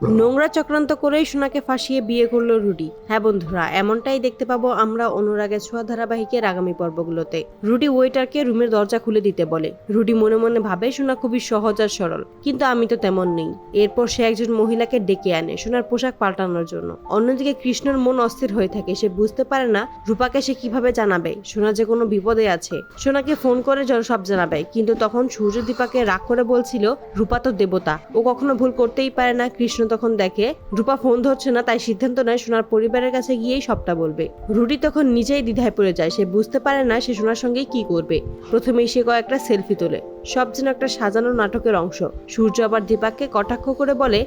নোংরা চক্রান্ত করেই সোনাকে ফাঁসিয়ে বিয়ে করল রুডি। হ্যাঁ বন্ধুরা, এমনটাই দেখতে পাবো আমরা অনুরাগের ছোঁয়া ধারাবাহিকের আগামী পর্বগুলোতে। রুডি ওয়েটারকে রুমের দরজা খুলে দিতে বলে। রুডি মনে মনে ভাবে সোনা খুবই সহজ আর সরল, কিন্তু আমি তো তেমন নেই। এরপর সে একজন মহিলাকে ডেকে আনে সোনার পোশাক পাল্টানোর জন্য। অন্যদিকে কৃষ্ণর মন অস্থির হয়ে থাকে, সে বুঝতে পারে না রূপাকে সে কীভাবে জানাবে, সোনা যে কোনো বিপদে আছে। সোনাকে ফোন করে জন সব জানাবে, কিন্তু তখন সূর্য দীপাকে রাগ করে বলছিল, রূপা তো দেবতা, ও কখনো ভুল করতেই পারে না, কৃষ্ণ তখন দেখে, রূপা ফোন ধরছে না, তাই সিদ্ধান্ত নেয় সোনার পরিবারের কাছে গিয়েই সবটা বলবে। রুটি তখন নিজেই দ্বিধায় পড়ে যায়, সে বুঝতে পারে না সে সোনার সঙ্গে কি করবে। প্রথমেই সে কয়েকটা সেলফি তোলে। সব যেন একটা সাজানো নাটকের অংশ। সূর্য আবার দীপাককে কটাক্ষ করে বলে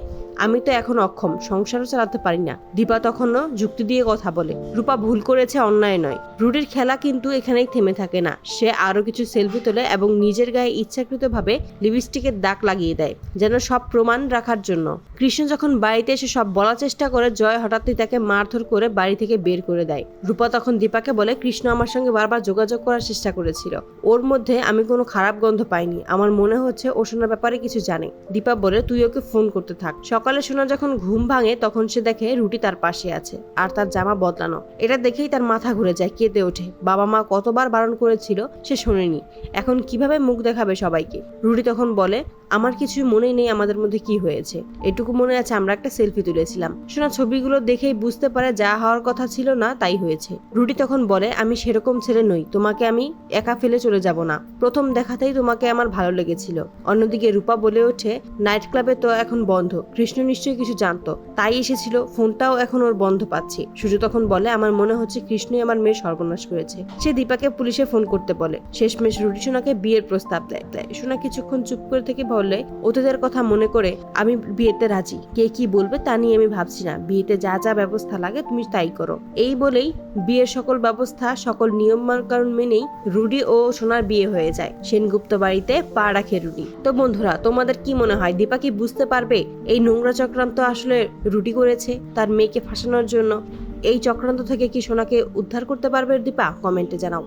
আমি তো এখন অক্ষম, সংসারও চালাতে পারি না। দীপা তখনও যুক্তি দিয়ে কথা বলে, রূপা ভুল করেছে, অন্যায় নয়। রুডির খেলা কিন্তু এখানেই থেমে থাকে না। সে আরও কিছু সেলফি তোলে এবং নিজের গায়ে ইচ্ছাকৃতভাবে লিপস্টিকের দাগ লাগিয়ে দেয়, যেন সব প্রমাণ রাখার জন্য। কৃষ্ণ যখন বাড়িতে এসে সব বলার চেষ্টা করে, জয় হঠাৎই তাকে মারধর করে বাড়ি থেকে বের করে দেয়। রূপা তখন দীপাকে বলে, কৃষ্ণ আমার সঙ্গে বারবার যোগাযোগ করার চেষ্টা করেছিল। ওর মধ্যে আমি কোনো খারাপ গন্ধ পাইনি। আমার মনে হচ্ছে ও সোনার ব্যাপারে কিছু জানে। দীপা বলে, তুই ওকে ফোন করতে থাক। সকালে সোনা যখন ঘুম ভাঙে, তখন সে দেখে রুটি তার পাশে আছে, আর তার জামা বদলানো। এটা দেখেই তার মাথা ঘুরে যায়, কেঁদে ওঠে। বাবা মা কতবার বারণ করেছিল, সে শোনেনি। এখন কীভাবে মুখ দেখাবে সবাইকে? রুটি তখন বলে, আমার কিছু মনে নেই, আমাদের মধ্যে কি হয়েছে। এটুকু মনে আছে, আমরা একটা সেলফি তুলেছিলাম। সোনা ছবিগুলো দেখেই বুঝতে পারে, যা হওয়ার কথা ছিল না, তাই হয়েছে। রুটি তখন বলে, আমি সেরকম ছেলে নই, তোমাকে আমি একা ফেলে চলে যাব না। প্রথম দেখাতেই তোমাকে আমার ভালো লেগেছিল। অন্যদিকে রূপা বলে ওঠে, নাইট ক্লাবে তো এখন বন্ধ। কৃষ্ণ নিশ্চয়ই কিছু জানতো। তাই এসেছিল, ফোনটাও এখন ওর বন্ধ পাচ্ছি। সূর্য তখন বলে, আমার মনে হচ্ছে কৃষ্ণই আমার মেয়ের সর্বনাশ করেছে। সে দীপাকে পুলিশে ফোন করতে বলে। শেষমেশ রুটি সোনাকে বিয়ের প্রস্তাব দেয়। দেয়। সোনা কিছুক্ষণ চুপ করে থেকে বলে অতীতের কথা মনে করে আমি বিয়েতে রাজি। কে কি বলবে তা নিয়ে আমি ভাবছি না। বিয়েতে যা যা ব্যবস্থা লাগে তুমি তাই করো। এই বলেই বিয়ের সকল ব্যবস্থা, সকল নিয়ম কারণ মেনেই রুডি ও সোনার বিয়ে হয়ে যায়। সেনগুপ্ত বাড়িতে পা রাখে রুডি। তো বন্ধুরা, তোমাদের কি মনে হয়? দীপা কি বুঝতে পারবে এই নোংরা চক্রান্ত আসলে রুডি করেছে তার মেয়েকে ফাঁসানোর জন্য? এই চক্রান্ত থেকে কি সোনাকে উদ্ধার করতে পারবে দীপা? কমেন্টে জানাও।